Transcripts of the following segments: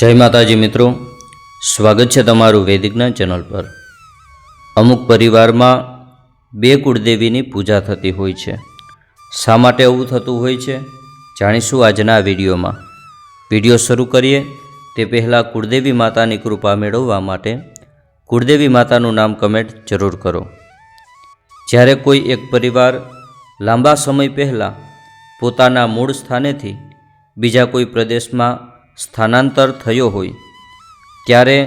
જય માતાજી મિત્રો. સ્વાગત છે તમારું વૈદિકના ચેનલ પર. અમુક પરિવારમાં બે કુળદેવીની પૂજા થતી હોય છે. શા માટે એવું થતું હોય છે? જાણીશું આજના વિડીયોમાં. વીડિયો શરૂ કરીએ. તે પહેલાં કુળદેવી માતાની કૃપા મેળવવા માટે કુળદેવી માતાનું નામ કમેન્ટ જરૂર કરો. જ્યારે કોઈ એક પરિવાર લાંબા સમય પહેલાં પોતાના મૂળ સ્થાનેથી બીજા કોઈ પ્રદેશમાં સ્થાનાંતર થયો હોય, ત્યારે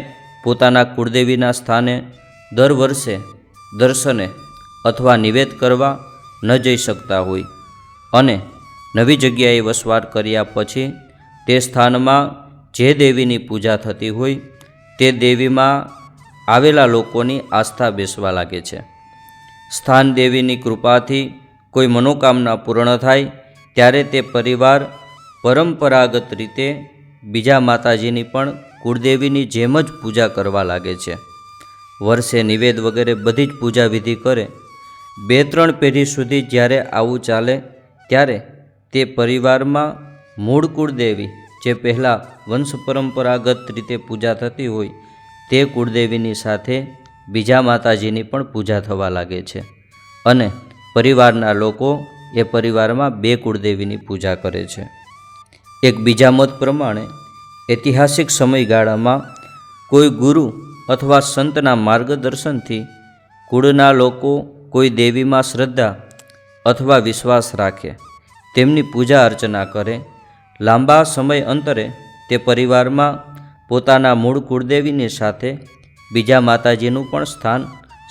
પોતાના કુળદેવીના સ્થાને દર વર્ષે દર્શને અથવા નિવેદ કરવા ન જઈ શકતા હોય અને નવી જગ્યાએ વસવાટ કર્યા પછી તે સ્થાનમાં જે દેવીની પૂજા થતી હોય, તે દેવીમાં આવેલા લોકોની આસ્થા બેસવા લાગે છે. સ્થાન દેવીની કૃપાથી કોઈ મનોકામના પૂર્ણ થાય, ત્યારે તે પરિવાર પરંપરાગત રીતે બીજા માતાજીની પણ કુળદેવીની જેમ જ પૂજા કરવા લાગે છે. વર્ષે નિવેદ વગેરે બધી જ પૂજા વિધિ કરે. બે ત્રણ પેઢી સુધી જ્યારે આવું ચાલે ત્યારે તે પરિવારમાં મૂળ કુળદેવી જે પહેલાં વંશ પરંપરાગત રીતે પૂજા થતી હોય તે કુળદેવીની સાથે બીજા માતાજીની પણ પૂજા થવા લાગે છે. અને પરિવારના લોકો એ પરિવારમાં બે કુળદેવીની પૂજા કરે છે. એક બીજા મત પ્રમાણે, ઐતિહાસિક સમયગાળામાં કોઈ ગુરુ અથવા સંતના માર્ગદર્શનથી કુળના લોકો કોઈ દેવીમાં શ્રદ્ધા અથવા વિશ્વાસ રાખે. તેમની પૂજા અર્ચના કરે. લાંબા સમય અંતરે તે પરિવારમાં પોતાના મૂળ કુળદેવીની સાથે બીજા માતાજીનું પણ સ્થાન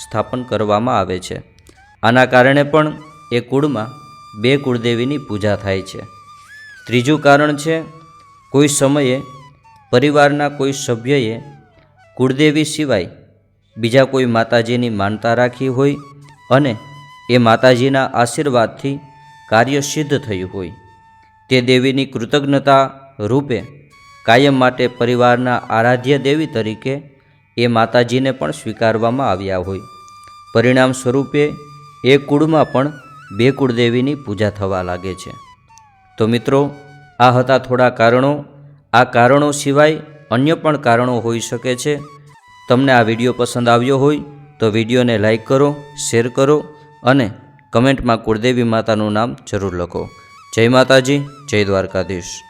સ્થાપન કરવામાં આવે છે. આના કારણે પણ એ કુળમાં બે કુળદેવીની પૂજા થાય છે. ત્રીજું કારણ છે, કોઈ સમયે પરિવારના કોઈ સભ્યએ કુળદેવી સિવાય બીજા કોઈ માતાજીની માનતા રાખી હોય અને એ માતાજીના આશીર્વાદથી કાર્ય સિદ્ધ થયું હોય. તે દેવીની કૃતજ્ઞતા રૂપે કાયમ માટે પરિવારના આરાધ્ય દેવી તરીકે એ માતાજીને પણ સ્વીકારવામાં આવ્યા હોય. પરિણામ સ્વરૂપે એ કુળમાં પણ બે કુળદેવીની પૂજા થવા લાગે છે. તો મિત્રો, આ હતા થોડા કારણો. આ કારણો સિવાય અન્ય પણ કારણો હોઈ શકે છે. તમને આ વીડિયો પસંદ આવ્યો હોય, તો વિડીયોને લાઈક કરો, શેર કરો અને કમેન્ટમાં કુળદેવી માતાનું નામ જરૂર લખો. જય માતાજી, જય દ્વારકાધીશ.